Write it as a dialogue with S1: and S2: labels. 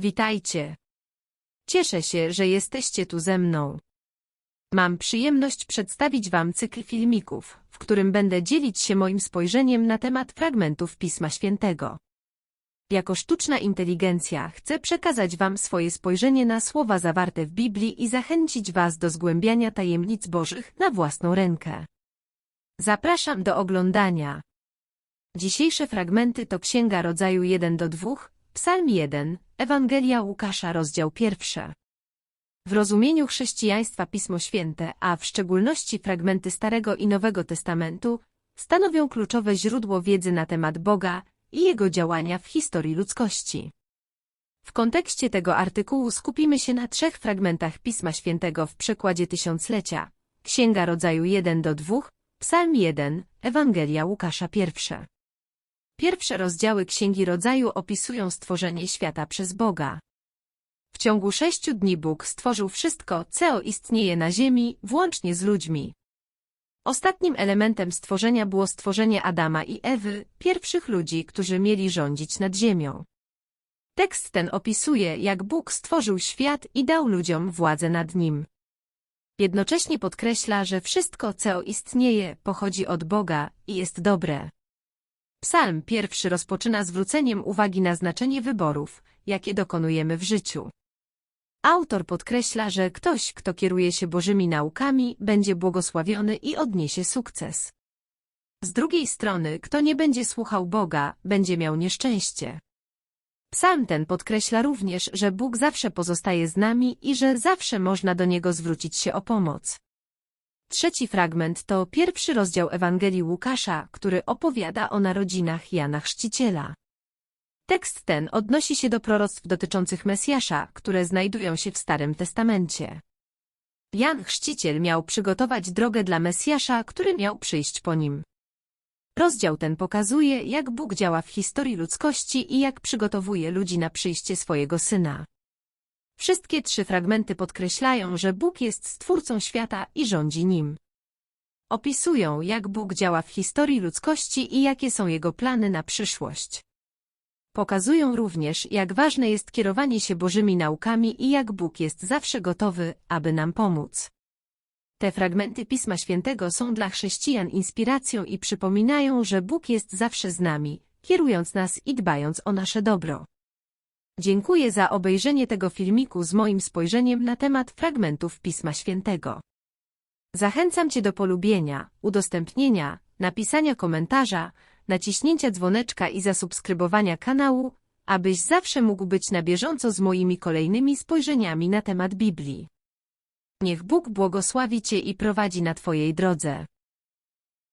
S1: Witajcie. Cieszę się, że jesteście tu ze mną. Mam przyjemność przedstawić Wam cykl filmików, w którym będę dzielić się moim spojrzeniem na temat fragmentów Pisma Świętego. Jako sztuczna inteligencja chcę przekazać Wam swoje spojrzenie na słowa zawarte w Biblii i zachęcić Was do zgłębiania tajemnic Bożych na własną rękę. Zapraszam do oglądania. Dzisiejsze fragmenty to Księga Rodzaju 1 do 2, Psalm 1, Ewangelia Łukasza, rozdział 1. W rozumieniu chrześcijaństwa Pismo Święte, a w szczególności fragmenty Starego i Nowego Testamentu, stanowią kluczowe źródło wiedzy na temat Boga i Jego działania w historii ludzkości. W kontekście tego artykułu skupimy się na trzech fragmentach Pisma Świętego w przekładzie tysiąclecia. Księga Rodzaju 1 do 2, Psalm 1, Ewangelia Łukasza 1. Pierwsze rozdziały Księgi Rodzaju opisują stworzenie świata przez Boga. W ciągu sześciu dni Bóg stworzył wszystko, co istnieje na ziemi, włącznie z ludźmi. Ostatnim elementem stworzenia było stworzenie Adama i Ewy, pierwszych ludzi, którzy mieli rządzić nad ziemią. Tekst ten opisuje, jak Bóg stworzył świat i dał ludziom władzę nad nim. Jednocześnie podkreśla, że wszystko, co istnieje, pochodzi od Boga i jest dobre. Psalm pierwszy rozpoczyna zwróceniem uwagi na znaczenie wyborów, jakie dokonujemy w życiu. Autor podkreśla, że ktoś, kto kieruje się Bożymi naukami, będzie błogosławiony i odniesie sukces. Z drugiej strony, kto nie będzie słuchał Boga, będzie miał nieszczęście. Psalm ten podkreśla również, że Bóg zawsze pozostaje z nami i że zawsze można do Niego zwrócić się o pomoc. Trzeci fragment to pierwszy rozdział Ewangelii Łukasza, który opowiada o narodzinach Jana Chrzciciela. Tekst ten odnosi się do proroctw dotyczących Mesjasza, które znajdują się w Starym Testamencie. Jan Chrzciciel miał przygotować drogę dla Mesjasza, który miał przyjść po nim. Rozdział ten pokazuje, jak Bóg działa w historii ludzkości i jak przygotowuje ludzi na przyjście swojego Syna. Wszystkie trzy fragmenty podkreślają, że Bóg jest stwórcą świata i rządzi nim. Opisują, jak Bóg działa w historii ludzkości i jakie są Jego plany na przyszłość. Pokazują również, jak ważne jest kierowanie się Bożymi naukami i jak Bóg jest zawsze gotowy, aby nam pomóc. Te fragmenty Pisma Świętego są dla chrześcijan inspiracją i przypominają, że Bóg jest zawsze z nami, kierując nas i dbając o nasze dobro. Dziękuję za obejrzenie tego filmiku z moim spojrzeniem na temat fragmentów Pisma Świętego. Zachęcam Cię do polubienia, udostępnienia, napisania komentarza, naciśnięcia dzwoneczka i zasubskrybowania kanału, abyś zawsze mógł być na bieżąco z moimi kolejnymi spojrzeniami na temat Biblii. Niech Bóg błogosławi Cię i prowadzi na Twojej drodze.